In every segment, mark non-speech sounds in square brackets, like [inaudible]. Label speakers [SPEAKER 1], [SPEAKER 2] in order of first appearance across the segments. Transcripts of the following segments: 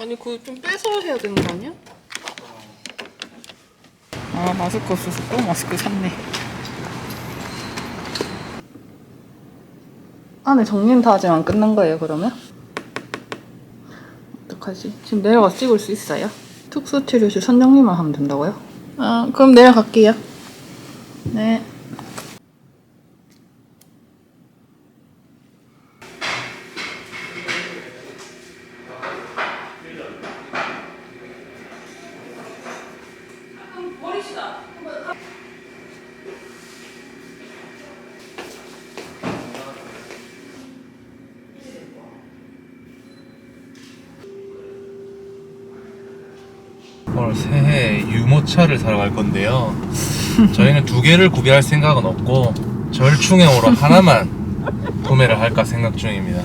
[SPEAKER 1] 아니 그거 좀 빼서 해야 되는 거 아니야? 아 마스크 없어서 또 마스크 샀네 안에 정리는 다 하지만 끝난 거예요 그러면? 어떡하지? 지금 내려가서 찍을 수 있어요? 특수치료실 선정리만 하면 된다고요? 아 그럼 내려갈게요
[SPEAKER 2] 오늘 새해 유모차를 사러 갈 건데요. [laughs] 저희는 두 개를 구비할 생각은 없고 절충형으로 [laughs] 하나만 구매를 할까 생각 중입니다.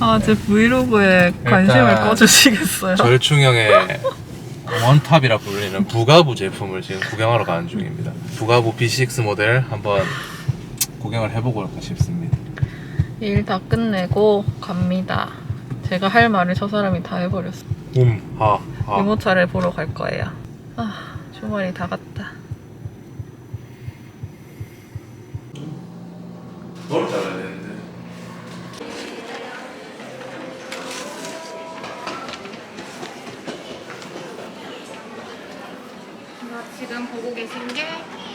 [SPEAKER 1] 아, 제 브이로그에 관심을
[SPEAKER 2] 일단
[SPEAKER 1] 꺼주시겠어요?
[SPEAKER 2] 절충형의 [laughs] 원탑이라 불리는 부가부 제품을 지금 구경하러 가는 중입니다. 부가부 B6 모델 한번 구경을 해보고 할까 싶습니다.
[SPEAKER 1] 일 다 끝내고 갑니다. 제가 할 말을 저 사람이 다 해버렸어.
[SPEAKER 2] 음, 하, 하.
[SPEAKER 1] 유모차를 보러 갈 거예요. 아, 주말이 다 갔다.
[SPEAKER 2] 뭘 잘라야 되는데?
[SPEAKER 1] 지금 보고 계신 게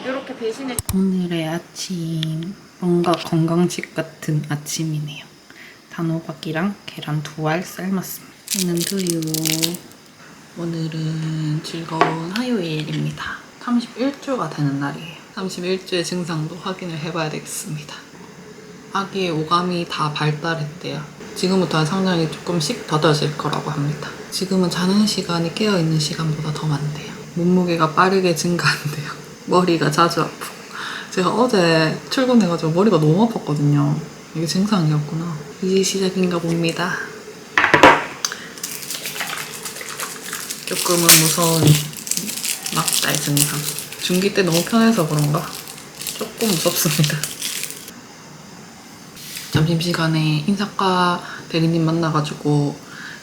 [SPEAKER 1] 이렇게 대신에 오늘의 아침 뭔가 건강식 같은 아침이네요. 단호박이랑 계란 두 알 삶았습니다. 이는 두유. 오늘은 즐거운 화요일입니다. 31주가 되는 날이에요. 31주의 증상도 확인을 해봐야 되겠습니다. 아기의 오감이 다 발달했대요. 지금부터는 성장이 조금씩 더뎌질 거라고 합니다. 지금은 자는 시간이 깨어있는 시간보다 더 많대요. 몸무게가 빠르게 증가한대요. [laughs] 머리가 자주 아프고. 제가 어제 출근해가지고 머리가 너무 아팠거든요. 이게 증상이었구나. 이제 시작인가 봅니다. 조금은 무서운 막달 증상. 중기 때 너무 편해서 그런가? 조금 무섭습니다. 점심시간에 인사과 대리님 만나가지고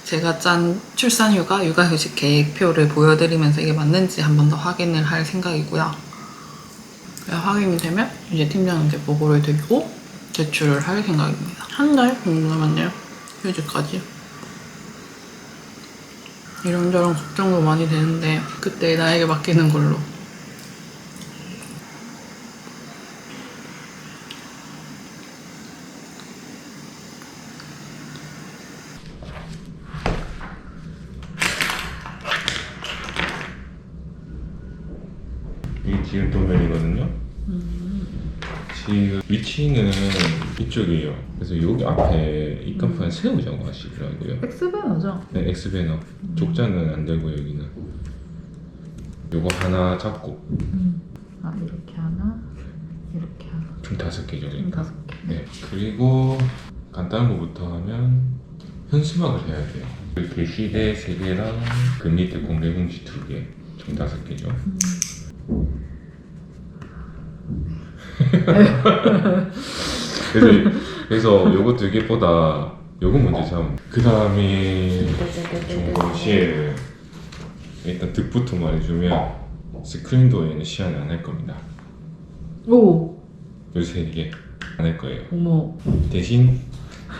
[SPEAKER 1] 제가 짠 출산휴가, 육아휴직 계획표를 보여드리면서 이게 맞는지 한 번 더 확인을 할 생각이고요. 확인이 되면 이제 팀장님께 보고를 드리고 제출을 할 생각입니다. 한 달 정도 남았네요. 휴직까지. 이런저런 걱정도 많이 되는데 그때 나에게 맡기는 걸로
[SPEAKER 3] 이게 지금 도면이거든요. 지금 위치는 이쪽이에요. 그래서 여기 앞에 입간판 세우자고 하시더라고요.
[SPEAKER 1] 엑스배너죠?
[SPEAKER 3] 네, X배너. 족자는 안 되고 여기는. 요거 하나 잡고
[SPEAKER 1] 아 이렇게 하나 이렇게 하나
[SPEAKER 3] 총 다섯 개죠.
[SPEAKER 1] 총
[SPEAKER 3] 그러니까.
[SPEAKER 1] 다섯 개
[SPEAKER 3] 네. 그리고 간단한 거부터 하면 현수막을 해야 돼요. 그 게시대 세 개랑 그 밑에 공개 공지 두 개. 총 다섯 개죠. [laughs] [laughs] 그래서, 그래서 요거 두 개보다 요거 먼저 잡으면 그 다음에 중고시에 일단 득부터 말해주면 스크린도어에는 시연을 안 할 겁니다.
[SPEAKER 1] 오
[SPEAKER 3] 요세 개안할 거예요.
[SPEAKER 1] 어머
[SPEAKER 3] 대신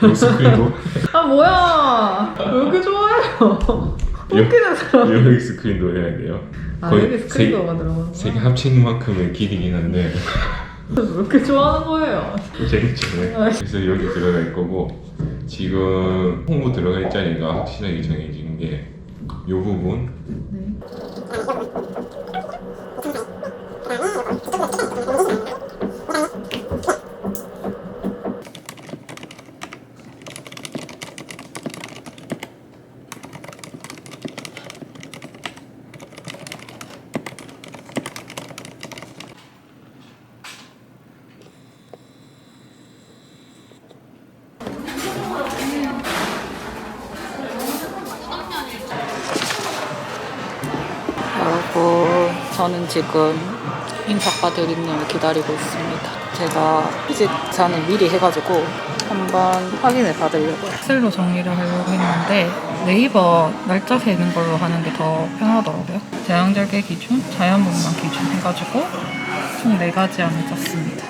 [SPEAKER 3] 요 스크린도
[SPEAKER 1] 아 뭐야 왜 이렇게 좋아해요 웃기는 사람
[SPEAKER 3] 여기 스크린도 해야 돼요.
[SPEAKER 1] 아
[SPEAKER 3] 거의
[SPEAKER 1] 여기 스크린도어가 들어가는
[SPEAKER 3] 세개
[SPEAKER 1] 거야?
[SPEAKER 3] 합친 만큼의 길이긴 한데
[SPEAKER 1] 왜 이렇게 좋아하는 거예요?
[SPEAKER 3] 재밌죠. 네. 그래서 여기 들어갈 거고 지금 홍보 들어갈 자리가 확실하게 정해진 게 이 부분
[SPEAKER 1] 네. 여러분, 저는 지금 인사과 대리님을 기다리고 있습니다. 제가 휴직자는 미리 해가지고 한번 확인을 받으려고 엑셀로 정리를 하려고 했는데 네이버 날짜 세는 걸로 하는 게 더 편하더라고요. 대양절개 기준, 자연분만 기준 해가지고 총 4가지 안에 짰습니다.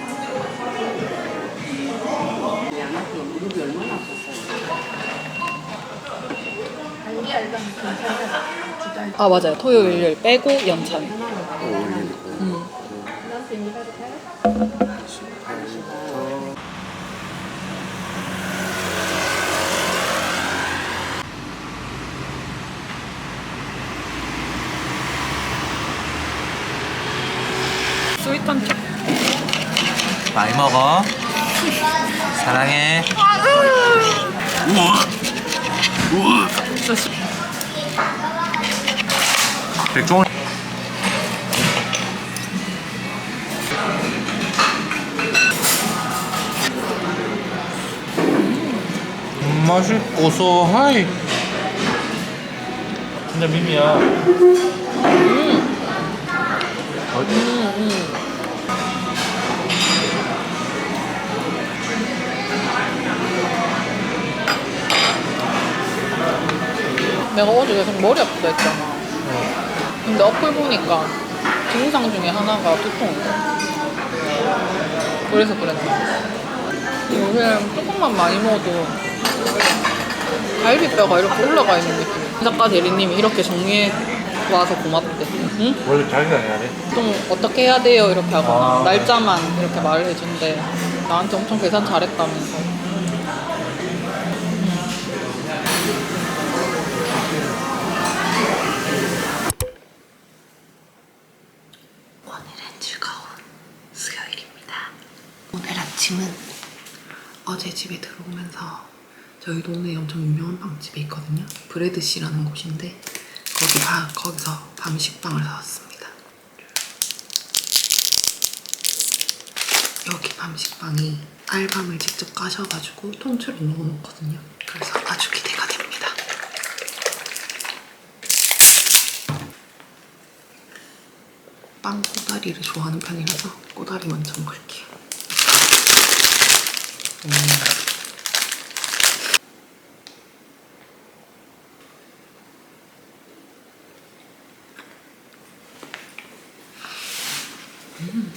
[SPEAKER 1] 아 맞아요. 토요일 일 빼고 연찬. 척.
[SPEAKER 2] 많이 먹어. 사랑해.
[SPEAKER 1] 진짜 시-
[SPEAKER 2] 백종원. 음, 맛이 고소하이. 근데 미미야.
[SPEAKER 1] 내가 어제 계속 머리 아프다 했잖아. 근데 어플 보니까 증상 중에 하나가 두통이야. 그래서 그랬나? 요새 조금만 많이 먹어도 갈비뼈가 이렇게 올라가 있는 느낌. 작가 대리님이 이렇게 정리해 와서 고맙대. 응?
[SPEAKER 2] 원래 자기가 해야 돼.
[SPEAKER 1] 보통 어떻게 해야 돼요? 이렇게 하거나
[SPEAKER 2] 아.
[SPEAKER 1] 날짜만 이렇게 말을 해준대. 나한테 엄청 계산 잘했다면서. 즐거운 수요일입니다. 오늘 아침은 어제 집에 들어오면서 저희 동네에 엄청 유명한 빵집이 있거든요. 브레드씨라는 곳인데 거기 바, 거기서 밤식빵을 사왔습니다. 여기 밤식빵이 알밤을 직접 까셔가지고 통째로 넣어놓거든요. 그래서 아주 기대가 됩니다. 빵 꼬다리를 좋아하는 편이라서 꼬다리 먼저 먹을게요. 음.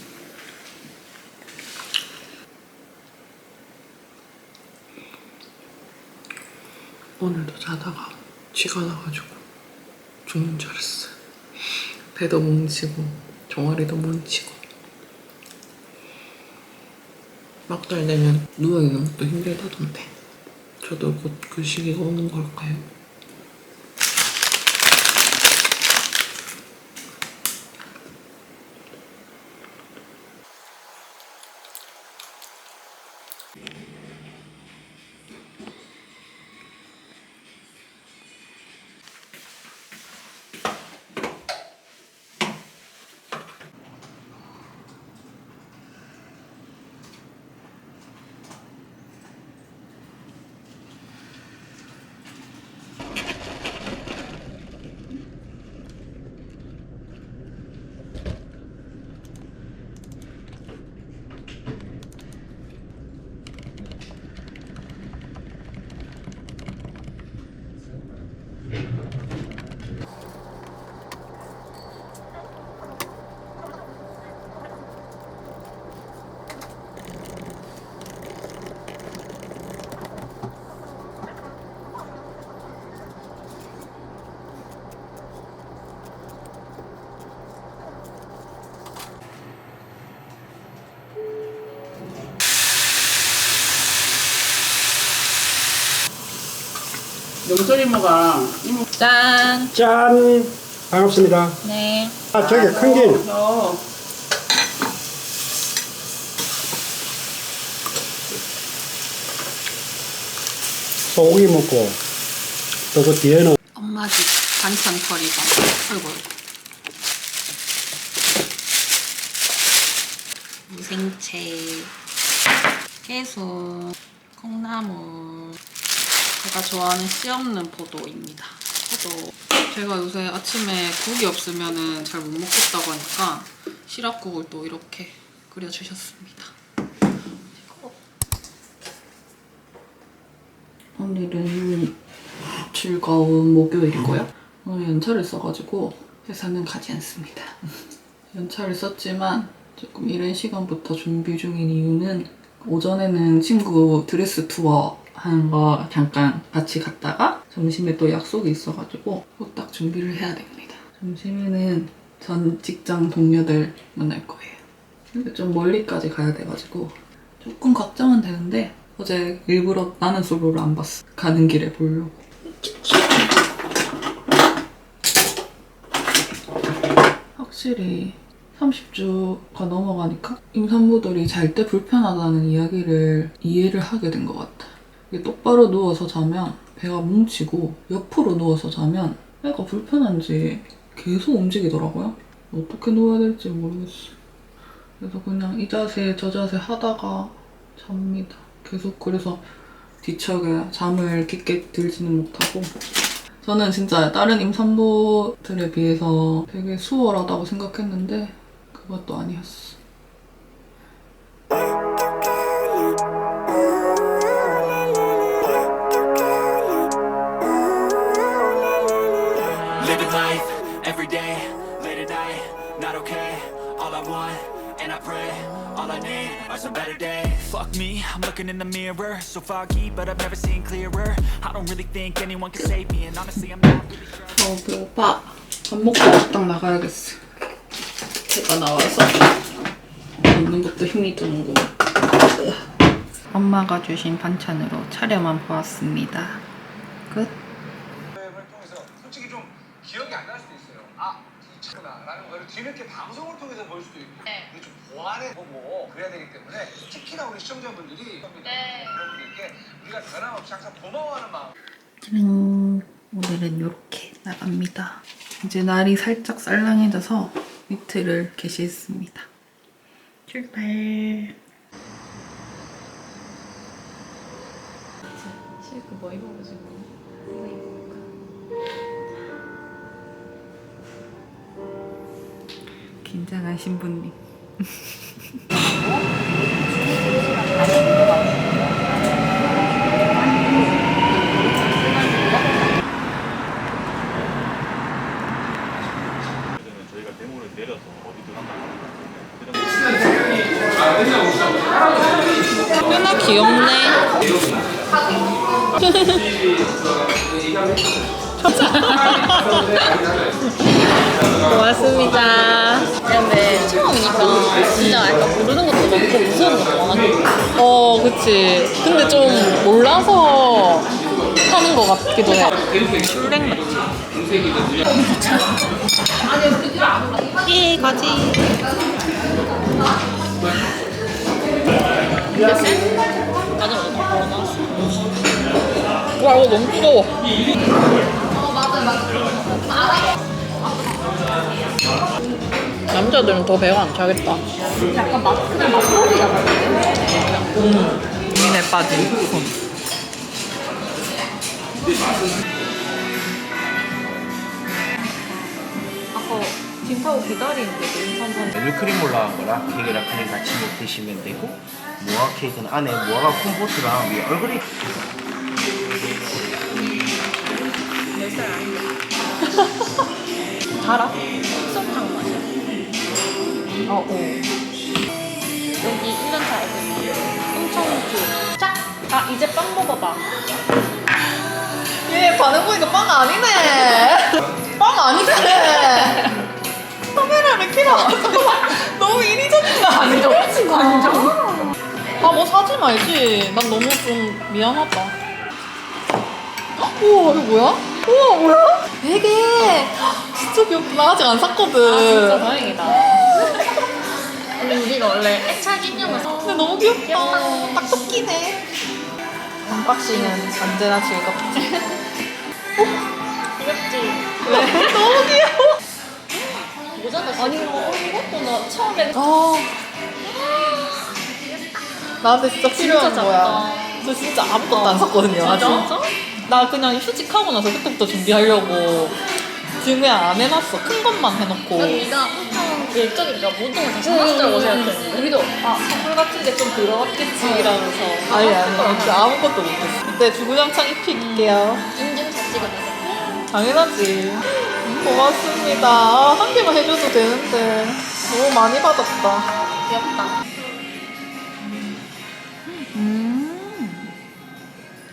[SPEAKER 1] 오늘도 자다가 쥐가 나가지고 죽는 줄 알았어요. 배도 뭉치고 종아리도 뭉치고. 막달 되면 누워있는 것도 힘들다던데. 저도 곧 그 시기가 오는 걸까요?
[SPEAKER 4] 명절 이모가. 이모
[SPEAKER 1] 짠!
[SPEAKER 5] 짠! 반갑습니다.
[SPEAKER 1] 네.
[SPEAKER 5] 아, 저기 큰 개는
[SPEAKER 4] 너
[SPEAKER 5] 소고기 먹고 또 그 뒤에는
[SPEAKER 1] 엄마 집 반찬 처리가. 아이고. 무생채. 깨소. 콩나물 제가 좋아하는 씨 없는 포도입니다 포도 제가 요새 아침에 국이 없으면 잘 못 먹겠다고 하니까 시락국을 또 이렇게 끓여주셨습니다 오늘은 즐거운 목요일이고요. 오늘 연차를 써가지고 회사는 가지 않습니다. [laughs] 연차를 썼지만 조금 이른 시간부터 준비 중인 이유는 오전에는 친구 드레스 투어 하는 거 잠깐 같이 갔다가 점심에 또 약속이 있어가지고 후딱 준비를 해야 됩니다. 점심에는 전 직장 동료들 만날 거예요. 근데 좀 멀리까지 가야 돼가지고 조금 걱정은 되는데 어제 일부러 나는 솔로를 안 봤어. 가는 길에 보려고. 확실히 30주가 넘어가니까 임산부들이 잘 때 불편하다는 이야기를 이해를 하게 된 것 같아. 똑바로 누워서 자면 배가 뭉치고 옆으로 누워서 자면 배가 불편한지 계속 움직이더라고요. 어떻게 누워야 될지 모르겠어. 그래서 그냥 이 자세 저 자세 하다가 잡니다. 계속 그래서 뒤척에 잠을 깊게 들지는 못하고 저는 진짜 다른 임산부들에 비해서 되게 수월하다고 생각했는데 그것도 아니었어.
[SPEAKER 6] Are some better days. Fuck me, I'm looking in the mirror, so foggy, but I've never seen clearer. I don't really think anyone can save me, and honestly, I'm not really sure.
[SPEAKER 1] 어, 배고파. 밥 먹고 딱 나가야겠어. 배가 나와서 먹는 것도 힘이 드는구만. 엄마가 주신 반찬으로 차려만 보았습니다. 끝.
[SPEAKER 7] 을 통해서 솔직히 좀 기억이 안 날 수도 있어요. 아, 이 차구나라는 거를 뒤늦게 방송을 통해서 볼 수도 있고 이게 좀 보완해 보고 그래야 되기 때문에 특히나 우리 시청자분들이 여러분들께 우리가 변함없이 항상 고마워하는 마음.
[SPEAKER 1] 짜잔. 오늘은 이렇게 나갑니다. 이제 날이 살짝 쌀랑해져서 니트를 개시했습니다. 출발. 실크 뭐 입어가지고. 긴장한 신부님. 어? [laughs] 몰라서 하는 것 같기도 해. 술랭 맛. 예, 가지.
[SPEAKER 8] 나왔어.
[SPEAKER 1] 와, 이거 너무 뜨거워. 남자들은 더 배가 안 차겠다.
[SPEAKER 8] 약간 맛 그냥 맛소리가
[SPEAKER 1] 민에 빠진 손.
[SPEAKER 8] 아까 짐 타고 기다리는데 인삼선
[SPEAKER 9] 밀크림 올라간 거랑 케이크랑 크림 같이 드시면 되고 무화 케이크는 안에 무화과 콤포트랑 위에 얼그레이 [laughs]
[SPEAKER 8] 달아? 흑설탕 맛이야. 어, 어. 여기 1년차 애들 엄청 그 짝! 아, 이제 빵 먹어봐.
[SPEAKER 1] 얘 반응 보니까 빵 아니네. 빵 아니네. 카메라를 켜라. 너무 인위적인 거 아니죠?
[SPEAKER 8] 미친 거 아니죠?
[SPEAKER 1] 아, 뭐 사지 말지. 난 너무 좀 미안하다. 우와, 이거 뭐야? 우와, 뭐야? 베개. 진짜 귀엽다. 나 아직 안 샀거든.
[SPEAKER 8] 아, 진짜 다행이다. 근데 우리가 원래 애착 인형을 사.
[SPEAKER 1] 근데 너무 귀엽다. 딱 토끼네. 언박싱은 언제나 즐겁지. [laughs]
[SPEAKER 8] 귀엽지?
[SPEAKER 1] 왜? [laughs] 너무 귀여워.
[SPEAKER 8] 모자가 아니 이거 이것도 나 처음에
[SPEAKER 1] 아. 나한테 진짜 필요한
[SPEAKER 8] 진짜
[SPEAKER 1] 거야.
[SPEAKER 8] 작다.
[SPEAKER 1] 저 진짜 아무것도 안 샀거든요, 아직.
[SPEAKER 8] 진짜?
[SPEAKER 1] 나 그냥 휴직하고 나서 그때부터 준비하려고 지금 그냥 안 해놨어. 큰 것만 해놓고.
[SPEAKER 8] 난 네가 엄청 일적이니까 모동을 다 신났다고 생각했는데 우리도
[SPEAKER 1] 아, 선물 같은 게 좀 들어갔겠지, 이러면서. 아니, 아니, 진짜 아무것도 못했어. 이때 주구장창 입힐게요.
[SPEAKER 8] 인증샷 찍어주세요.
[SPEAKER 1] 당연하지. 고맙습니다. 아, 한 개만 해줘도 되는데 너무 많이 받았다.
[SPEAKER 8] 귀엽다.
[SPEAKER 1] 음.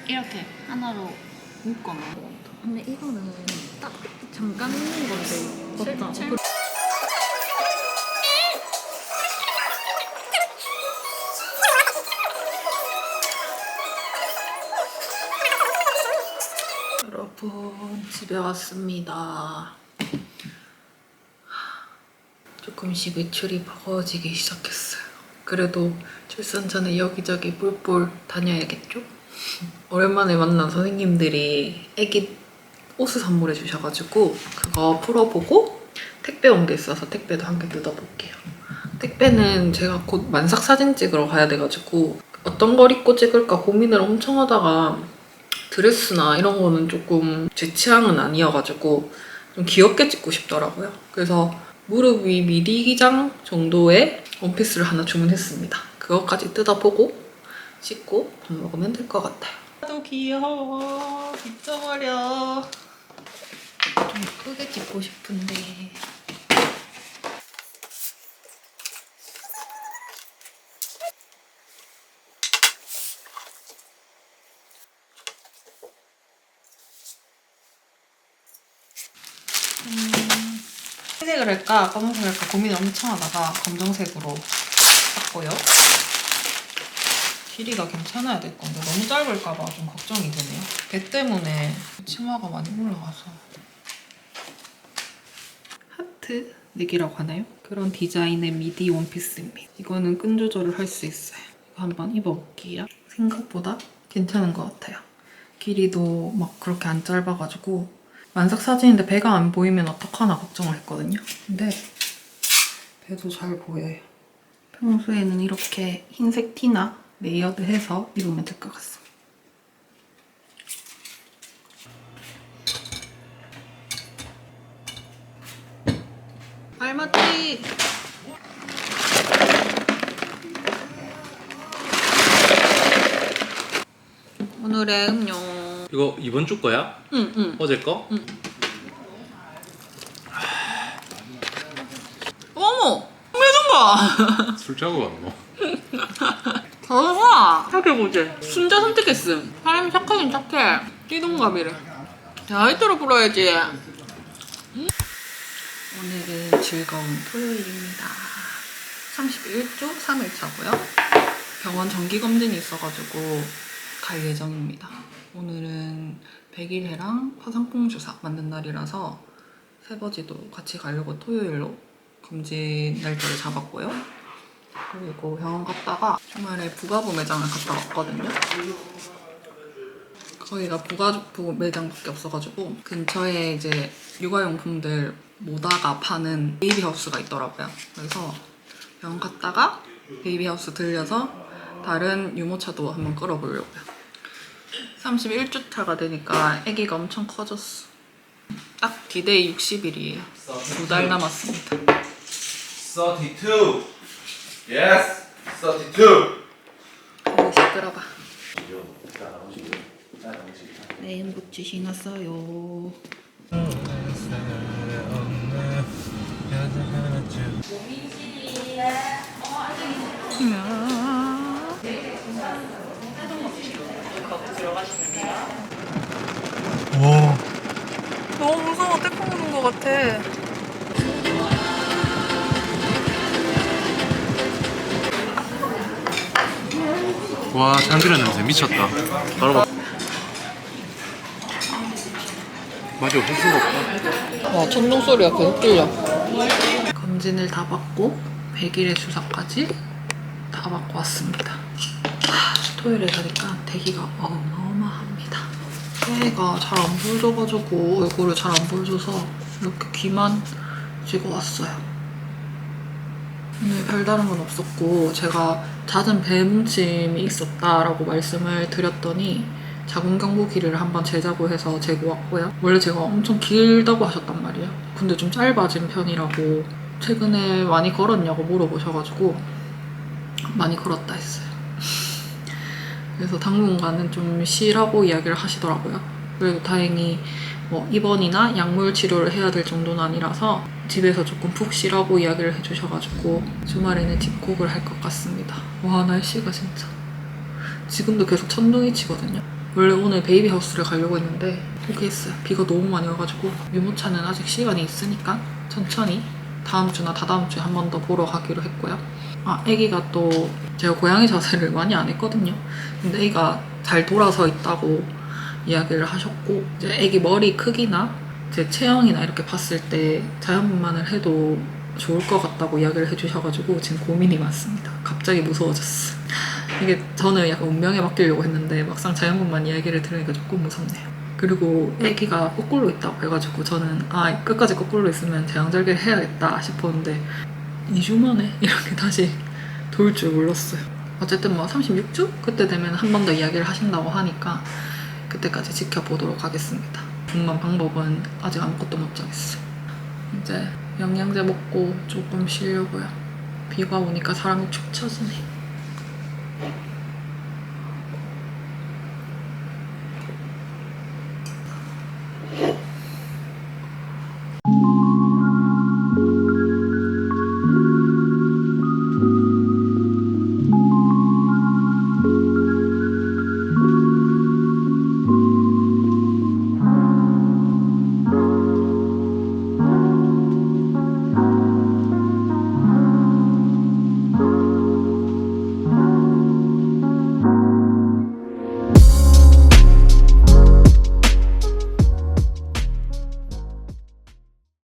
[SPEAKER 8] 이렇게 하나로
[SPEAKER 1] 묶어놔.
[SPEAKER 8] 근데 이거는 딱 잠깐 있는 건데
[SPEAKER 1] 맞다.
[SPEAKER 8] 실- 실-
[SPEAKER 1] 여러분 집에 왔습니다. 조금씩 외출이 버거워지기 시작했어요. 그래도 출산 전에 여기저기 뿔뿔 다녀야겠죠? 오랜만에 만난 선생님들이 애기 옷을 선물해 주셔가지고 그거 풀어보고 택배 온 게 있어서 택배도 한 개 뜯어볼게요. 택배는 제가 곧 만삭 사진 찍으러 가야 돼가지고 어떤 걸 입고 찍을까 고민을 엄청 하다가 드레스나 이런 거는 조금 제 취향은 아니어가지고 좀 귀엽게 찍고 싶더라고요. 그래서 무릎 위 미디 기장 정도의 원피스를 하나 주문했습니다. 그것까지 뜯어보고 씻고 밥 먹으면 될 것 같아요. 나도 귀여워. 미쳐버려. 좀 크게 찍고 싶은데. 흰색을 할까 검은색을 할까 고민을 엄청 하다가 검정색으로 샀고요. 길이가 괜찮아야 될 건데 너무 짧을까봐 좀 걱정이 되네요. 배 때문에 치마가 많이 올라가서 하트 넥이라고 하나요? 그런 디자인의 미디 원피스입니다. 이거는 끈 조절을 할 수 있어요. 이거 한번 입어볼게요. 생각보다 괜찮은 것 같아요. 길이도 막 그렇게 안 짧아가지고 만삭 사진인데 배가 안 보이면 어떡하나 걱정을 했거든요. 근데 배도 잘 보여요. 평소에는 이렇게 흰색 티나 레이어드 해서 입으면 될 것 같습니다. 알맞지? 오늘의 음료.
[SPEAKER 2] 이거 이번 주 거야?
[SPEAKER 1] 응, 응.
[SPEAKER 2] 어제 거?
[SPEAKER 1] 어머! 매운 거! [laughs]
[SPEAKER 3] 술 짜고 왔노?
[SPEAKER 1] 더워! 착해보지? 순자 선택했음. 사람이 착하긴 착해. 띠동갑이래. 자, 이대로 불어야지. 오늘은 즐거운 토요일입니다. 31주 3일차고요. 병원 정기검진이 있어가지고 갈 예정입니다. 오늘은 백일해랑 화상풍 주사 맞는 날이라서 세버지도 같이 가려고 토요일로 검진 날짜를 잡았고요. 그리고 병원 갔다가 주말에 부가부 매장을 갔다 왔거든요. 거기가 부가부 매장밖에 없어가지고 근처에 이제 육아용품들 모다가 파는 베이비 하우스가 있더라고요. 그래서 병원 갔다가 베이비 하우스 들려서 다른 유모차도 한번 끌어보려고요. 31주 차가 되니까 아기가 엄청 커졌어. 딱 디데이 60일이에요. 두 달 남았습니다.
[SPEAKER 2] 32 Yes 32
[SPEAKER 1] 아이 시끄러봐. 레인부츠 신었어요.
[SPEAKER 2] 와
[SPEAKER 1] 너무 무서워. 태풍 오는 것 같아.
[SPEAKER 2] 와 참기름 냄새 미쳤다 바로 먹 맛이 없을 수가 없다
[SPEAKER 1] 와, 천둥 소리가 계속 들려. 검진을 다 받고 100일의 주사까지 다 받고 왔습니다. 하, 토요일에 가니까 대기가 어마어마합니다. 새해가 잘 안 보여져가지고 얼굴을 잘 안 보여줘서 이렇게 귀만 쥐고 왔어요. 오늘 별다른 건 없었고 제가 잦은 배뭉침이 있었다라고 말씀을 드렸더니 자궁경부기를 한번 재자고 해서 재고 왔고요. 원래 제가 엄청 길다고 하셨단 말이에요. 근데 좀 짧아진 편이라고 최근에 많이 걸었냐고 물어보셔가지고 많이 걸었다 했어요. 그래서 당분간은 좀 쉬라고 이야기를 하시더라고요. 그래도 다행히 뭐 입원이나 약물 치료를 해야 될 정도는 아니라서 집에서 조금 푹 쉬라고 이야기를 해주셔가지고 주말에는 집콕을 할 것 같습니다. 와 날씨가 진짜 지금도 계속 천둥이 치거든요. 원래 오늘 베이비 하우스를 가려고 했는데 포기했어요. 비가 너무 많이 와가지고 유모차는 아직 시간이 있으니까 천천히 다음 주나 다다음 주에 한 번 더 보러 가기로 했고요. 아, 아기가 또 제가 고양이 자세를 많이 안 했거든요. 근데 아기가 잘 돌아서 있다고 이야기를 하셨고 이제 아기 머리 크기나 제 체형이나 이렇게 봤을 때 자연분만을 해도 좋을 것 같다고 이야기를 해주셔가지고 지금 고민이 많습니다. 갑자기 무서워졌어. 이게 저는 약간 운명에 맡기려고 했는데 막상 자연분만 이야기를 들으니까 조금 무섭네요. 그리고 아기가 거꾸로 있다고 해가지고 저는 아 끝까지 거꾸로 있으면 제왕절개를 해야겠다 싶었는데 2주 만에 [laughs] 이렇게 다시 돌 줄 몰랐어요. 어쨌든 뭐 36주? 그때 되면 한 번 더 이야기를 하신다고 하니까 그때까지 지켜보도록 하겠습니다. 분만 방법은 아직 아무것도 못 정했어요. 이제 영양제 먹고 조금 쉬려고요. 비가 오니까 사람이 축 처지네.